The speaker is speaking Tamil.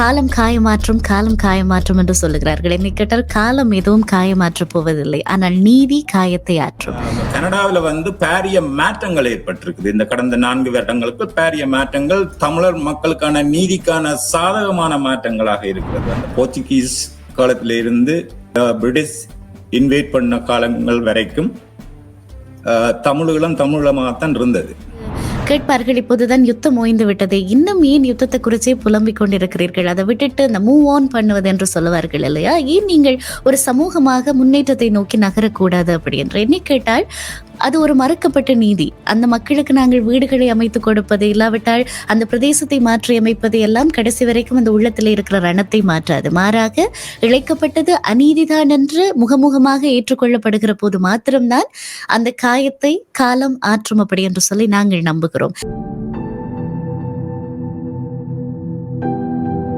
காலம் காயமாற்றும் காலம் காயமாற்றும் என்று சொல்லுகிறார்கள். என்னை கேட்டால் காலம் எதுவும் காயமாற்றப் போவதில்லை. ஆனால் நீதி காயத்தை ஆற்றும். கனடாவில் வந்து பாரிய மாற்றங்கள் ஏற்பட்டிருக்குது. இந்த கடந்த நான்கு வருடங்களுக்கு பாரிய மாற்றங்கள் தமிழர் மக்களுக்கான நீதிக்கான சாதகமான மாற்றங்களாக இருக்கிறது. அந்த போர்ச்சுகீஸ் காலத்திலிருந்து பிரிட்டிஷ் இன்வைட் பண்ண காலங்கள் வரைக்கும் அஹ், தமிழர்களும் தமிழமாகத்தான் இருந்தது. கேட்பார்கள். இப்போதுதான் யுத்தம் ஓய்ந்து விட்டது. இன்னும் ஏன் யுத்தத்தை குறிச்சே புலம்பிக் கொண்டிருக்கிறீர்கள்? அதை விட்டுட்டு இந்த மூவ் ஆன் பண்ணுவது என்று சொல்லுவார்கள் இல்லையா? ஏன் நீங்கள் ஒரு சமூகமாக முன்னேற்றத்தை நோக்கி நகரக்கூடாது அப்படி என்று என்னை கேட்டால் அது ஒரு மறுக்கப்பட்ட நீதி. அந்த மக்களுக்கு நாங்கள் வீடுகளை அமைத்து கொடுப்பது இல்லாவிட்டால் அந்த பிரதேசத்தை மாற்றி அமைப்பது எல்லாம் கடைசி வரைக்கும் அந்த உள்ளத்தில் இருக்கிற ரணத்தை மாற்றாது. மாறாக இழைக்கப்பட்டது அநீதிதான் என்று முகமுகமாக ஏற்றுக்கொள்ளப்படுகிற போது மாத்திரம்தான் அந்த காயத்தை காலம் ஆற்றும் அப்படி என்று சொல்லி நாங்கள் நம்புகிறோம். வரும்